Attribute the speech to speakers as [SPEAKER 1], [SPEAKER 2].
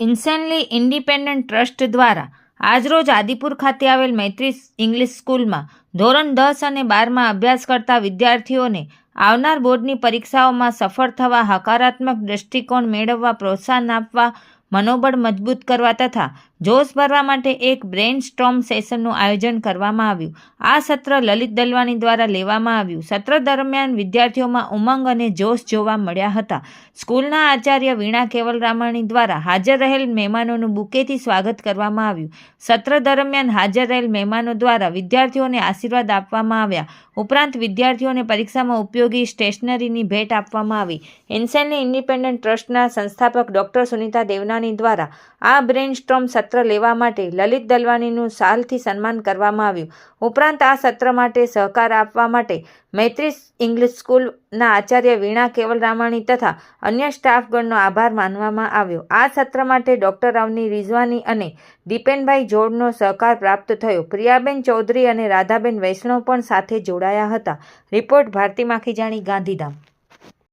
[SPEAKER 1] ઇન્સેનલી independent trust દ્વારા આજરોજ આદિપુર ખાતે આવેલ મૈત્રી ઇંગ્લિશ સ્કૂલમાં ધોરણ દસ અને બારમાં અભ્યાસ કરતા વિદ્યાર્થીઓને આવનાર બોર્ડની પરીક્ષાઓમાં સફળ થવા હકારાત્મક દૃષ્ટિકોણ મેળવવા પ્રોત્સાહન આપવા મનોબળ મજબૂત કરવા તથા જોશ ભરવા માટે એક બ્રેન સ્ટ્રોમ સેશનનું આયોજન કરવામાં આવ્યું. આ સત્ર લલિત દલવાણી દ્વારા લેવામાં આવ્યું. સત્ર દરમિયાન વિદ્યાર્થીઓમાં ઉમંગ અને જોશ જોવા મળ્યા હતા. સ્કૂલના આચાર્ય વીણા કેવલ રામાણી દ્વારા હાજર રહેલ મહેમાનોનું બુકેથી સ્વાગત કરવામાં આવ્યું. સત્ર દરમિયાન હાજર રહેલ મહેમાનો દ્વારા વિદ્યાર્થીઓને આશીર્વાદ આપવામાં આવ્યા. ઉપરાંત વિદ્યાર્થીઓને પરીક્ષામાં ઉપયોગી સ્ટેશનરીની ભેટ આપવામાં આવી. ઇન્સેનલી ઇન્ડિપેન્ડન્ટ ટ્રસ્ટના સંસ્થાપક ડૉક્ટર સુનિતા દેવનાની દ્વારા આ બ્રેન સ્ટ્રોમ સત્ર લેવા માટે લલિત દલવાણીનું સાલથી સન્માન કરવામાં આવ્યું. ઉપરાંત આ સત્ર માટે સહકાર આપવા માટે મૈત્રી ઇંગ્લિશ સ્કૂલના આચાર્ય વીણા કેવલ રામાણી તથા અન્ય સ્ટાફગણનો આભાર માનવામાં આવ્યો. આ સત્ર માટે ડૉક્ટર અવની રિઝવાની અને દીપેનભાઈ જોડનો સહકાર પ્રાપ્ત થયો. પ્રિયાબેન ચૌધરી અને રાધાબેન વૈષ્ણવ પણ સાથે જોડાયા હતા. રિપોર્ટ ભારતી માખીજાણી ગાંધીધામ.